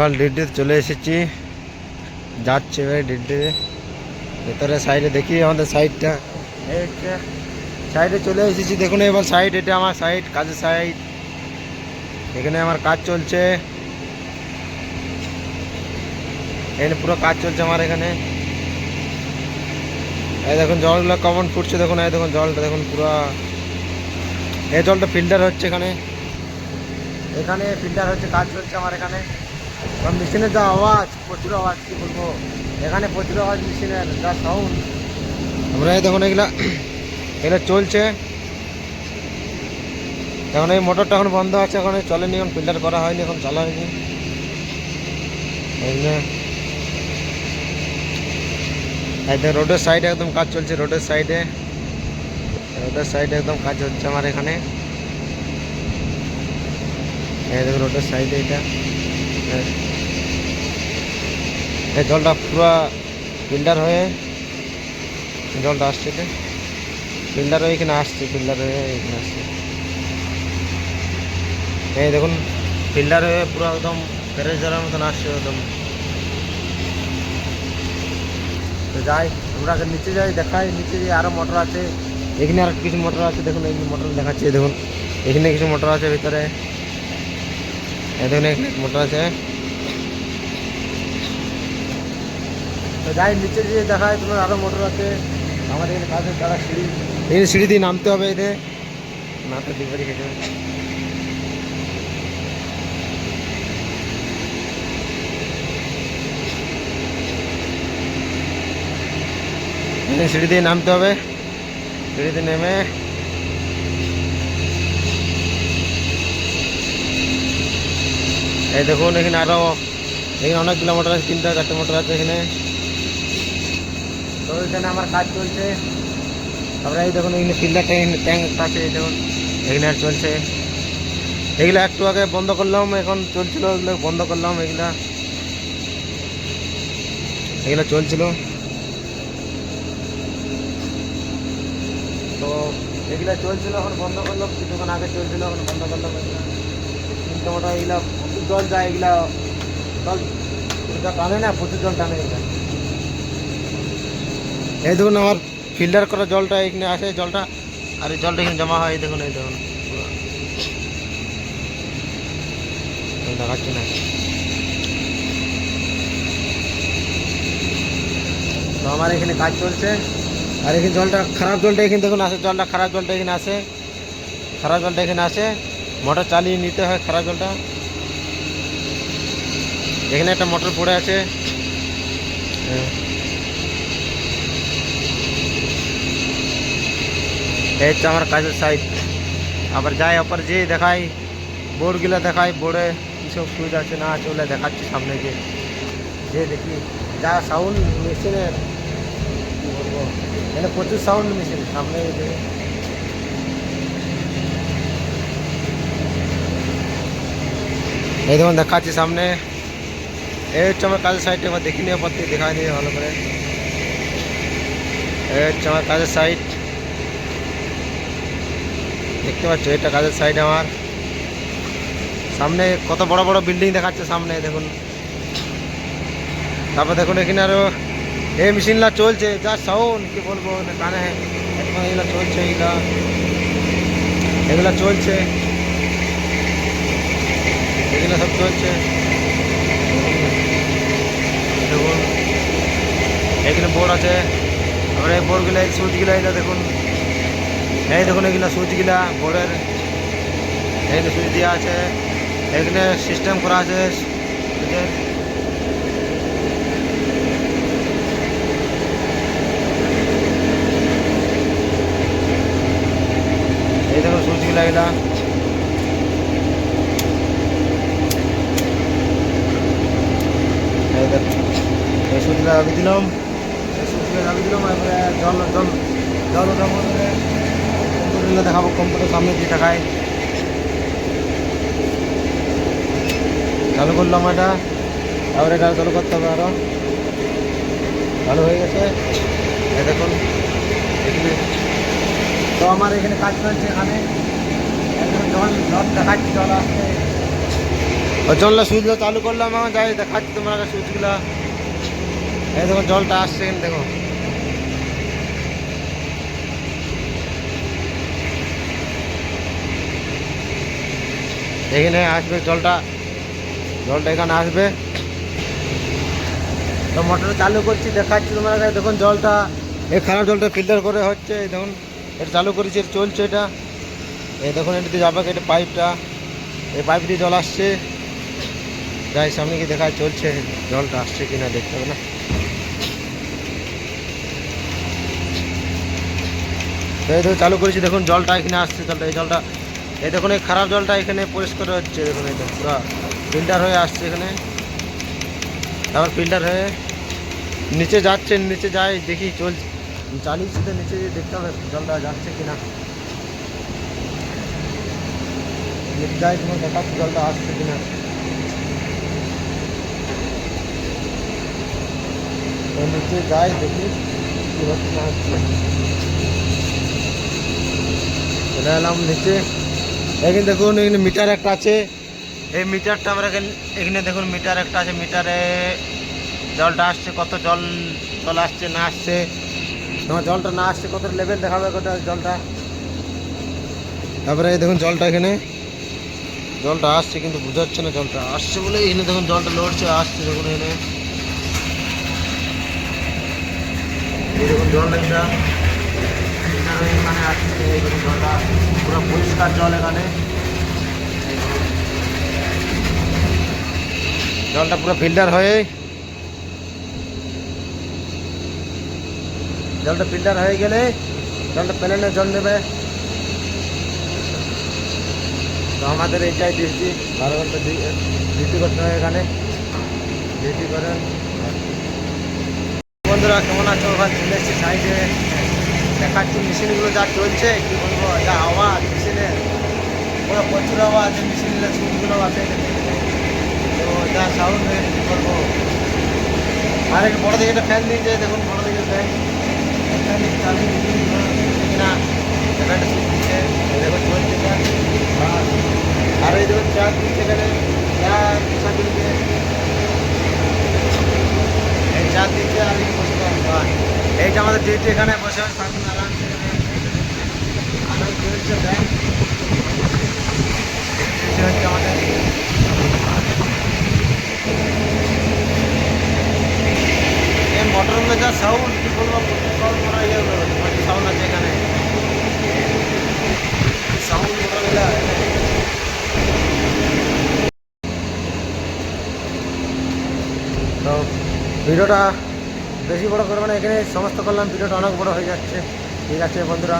সকাল ডিউটিতে চলে এসেছি। যাচ্ছে এবার ডিউটিতে ভেতরে সাইডে দেখি আমাদের সাইডটা সাইডে চলে এসেছি। দেখুন এবার সাইড এটা আমার সাইড কাজের সাইড এখানে আমার কাজ চলছে। এখানে পুরো কাজ চলছে আমার এখানে। এই দেখুন, জলগুলো কমন ফুটছে দেখুন, এই দেখুন, জলটা দেখুন পুরো। এই জলটা ফিল্টার হচ্ছে এখানে। এখানে ফিল্টার হচ্ছে, কাজ চলছে আমার এখানে। মেশিনের যা আওয়াজ, প্রচুর আওয়াজ, কী বলব? এখানে প্রচুর আওয়াজ মেশিনের, যা সাউন্ড আমরা দেখুন এগুলা, এগুলো চলছে। এখন এই মোটরটা এখন বন্ধ আছে, এখন চলেনি, এখন ফিল্টার করা হয়নি, এখন চালা হয়নি। রোডের সাইডে একদম কাজ চলছে রোডের সাইডে রোডের সাইডে একদম কাজ হচ্ছে আমার এখানে। রোডের সাইডে এটা। এই জলটা পুরো ফিল্টার হয়ে জলটা আসছে ফিল্টার হয়ে এখানে আসছে, ফিল্টার হয়ে এখানে আসছে। এই দেখুন, ফিল্টার হয়ে পুরো একদম ফ্রেশ জলের মতন আসছে একদম। তো যাই, আমরা নিচে যাই, দেখাই। নিচে যে আরও মোটর আছে, এখানে আর কিছু মোটর আছে, দেখুন, এই মোটর দেখাচ্ছি, দেখুন। এখানে কিছু মোটর আছে ভিতরে। দেখুন এখানে মোটর আছে। তো যাই নিচে গিয়ে দেখায় তোমার আরও মোটর আছে। আমার এখানে কাজের তারা সিঁড়ি এই সিঁড়ি দিয়ে নামতে হবে এতে। না তো ডিপারি খেতে হবে সিঁড়ি দিয়ে নামতে হবে। সিঁড়িতে নেমে এই দেখুন, এখানে আরও এখানে অনেকগুলো মোটর আছে, তিনটা চারটে মোটর আছে এখানে। তো এখানে আমার কাজ চলছে। তারপরে এই দেখুন, এখানে ফিল্টার ট্যাঙ্ক ট্যাঙ্ক আছে, এই দেখুন, এখানে আর চলছে। এগুলো একটু আগে বন্ধ করলাম, এখন চলছিল ওগুলো বন্ধ করলাম, এগুলা। এগুলো চলছিল। তো এগুলো চলছিল, এখন বন্ধ করলাম, কিছুক্ষণ আগে চলছিল, এখন বন্ধ করলাম, এগুলা। তিনটে মোটর, এগুলা জল যায় এগুলা জল এটা টানে না প্রচুর জল টানে এগুলা এই দেখুন আমার ফিল্টার করা জলটা এখানে আসে জলটা আর এই জলটা এখানে জমা হয় এই দেখুন এই দেখুন। দেখাচ্ছি না। তো আমার এখানে কাজ চলছে। আর এখানে জলটা খারাপ জলটা এখানে দেখুন আসে জলটা খারাপ জলটা এখানে আসে খারাপ জলটা এখানে আসে। মোটর চালিয়ে নিতে হয় খারাপ জলটা। এখানে একটা মোটর পড়ে আছে। হ্যাঁ। এই হচ্ছে আমার কাজের সাইড আবার যাই অপর যে দেখাই, বোর্ডগুলো দেখাই, বোর্ডে কীসব সুইচ আছে না আছে ওগুলো দেখাচ্ছি সামনে যে যে দেখি, যা সাউন্ড মেশিনের কী বলব, এখানে প্রচুর সাউন্ড মেশিন সামনে যে এই দেখুন, দেখাচ্ছি সামনে। এই হচ্ছে আমার কাজের সাইডটা এবার দেখি নিয়ে পর থেকে দেখাই দিয়ে ভালো করে। এই হচ্ছে আমার কাজের সাইড দেখতে পাচ্ছ, এটা কাজের সাইড আমার। সামনে কত বড় বড় বিল্ডিং দেখাচ্ছে সামনে, দেখুন। তারপর দেখুন এখানে আরও এই মেশিনগুলা চলছে, যা সাউন্ড কি বলব কানে এখন এগুলো চলছে, এগুলা। এগুলা চলছে। এগুলো সব চলছে। দেখুন। এখানে বোর্ড আছে। আবার এই বোর্ডগুলো এই সুইচগুলো এগুলো দেখুন। এই দেখুন এগুলো সুইচগুলা, বোর্ডের। এখানে সুইচ দেওয়া আছে। এখানে সিস্টেম করা আছে সুইচের এই দেখুন সুইচগুলা এগুলা এই দেখুন এই সুইচগুলা লাগিয়ে দিলাম। জল জল জল ওঠার কম্পিউটারগুলো দেখাবো কম্পিউটার সামনে দিয়ে দেখায় চালু করলাম এটা। তারপরে এটা চালু করতে হবে আরও। ভালো হয়ে গেছে। দেখুন তো আমার এখানে কাজ চলছে এখানে। জল জল দেখাচ্ছি জল আসছে। জলটা সুইচগুলো চালু করলাম আমার যাই দেখাচ্ছি তোমার সুইচগুলা। এই দেখো, জলটা আসছে এখানে, দেখো। এখানে আসবে জলটা জলটা এখানে আসবে। তো মোটর চালু করছি, দেখাচ্ছি তোমার দেখুন, জলটা, এই খারাপ জলটা ফিল্টার করে হচ্ছে, এই দেখুন, এটা চালু করেছি চলছে এটা। এই দেখুন এটা দিয়ে যাবে এটা পাইপটা এই পাইপ দিয়ে জল আসছে। যাই, সামনে কি দেখা চলছে, জলটা আসছে কিনা দেখতে হবে না। তো দেখুন চালু করেছি, দেখুন জলটা এখানে আসছে, জলটা, এই জলটা, এই দেখুন, এই খারাপ জলটা এখানে পরিষ্কার হচ্ছে, দেখুন, এই পুরো ফিল্টার হয়ে আসছে এখানে। তারপর ফিল্টার হয়ে নিচে যাচ্ছে, নিচে যায়, দেখি চলছে চালিয়েছি তো নিচে দেখতে হবে জলটা যাচ্ছে কিনা। নিচে যাই তোমার দেখাচ্ছি জলটা আসছে কিনা। নিচে যাই দেখি কি হচ্ছে না হচ্ছে। চলে এলাম নিচে। এখানে দেখুন, এখানে মিটার একটা আছে। এই মিটারটা আমরা এখানে দেখুন, মিটার একটা আছে। মিটারে জলটা আসছে, কত জল জল আসছে, না আসছে। তোমার জলটা না আসছে, কত লেভেল দেখাবে, কত জলটা? তারপরে দেখুন জলটা এখানে। জলটা আসছে, কিন্তু বোঝাচ্ছে না জলটা আসছে বলে। এখানে দেখুন জলটা লড়ছে, আসছে দেখুন এখানে। এই দেখুন জল এখানে এই জলটা পুরো পরিষ্কার জল এখানে জলটা পুরো ফিল্টার হয়ে জলটা ফিল্টার হয়ে গেলে জলটা প্লেনে জল নেবে তো আমাদের এইটাই ডিউটি বারো ঘণ্টা ডিউটি করতে হয় এখানে। ডিউটি করেন বন্ধুরা, কেমন আছো? ওখানে চলে সাইডে দেখাচ্ছি মেশিনগুলো যা চলছে, কি বলব, যা আওয়াজ মেশিনের পুরো প্রচুর আওয়াজ মেশিনের সুইচগুলো আছে। তো যা সাউন্ড হয়ে, কী বলব। আর একটা বড় দিকে একটা ফ্যান দিয়েছে দেখুন বড় দিকে ফ্যান ফ্যান চালু কিনা দিচ্ছে এই দেখুন, চলছে আর আর এই দেখুন চার দিচ্ছে এখানে চা পোশাক দিচ্ছে এই চার দিচ্ছে আর এই বসে থাকবে। আমাদের এখানে বসে থাকুন। আরাম চলছে ব্যাংক হচ্ছে আমাদের এই মোটরগুলো যা সাউন্ড কি বলব, কল করা ইয়ে সাউন্ড আছে এখানে সাউন্ড মোটরগুলো তো, ভিডিওটা বেশি বড় করব না, এখানে সমস্ত করলাম ভিডিওটা অনেক বড় হয়ে যাচ্ছে। ঠিক আছে বন্ধুরা।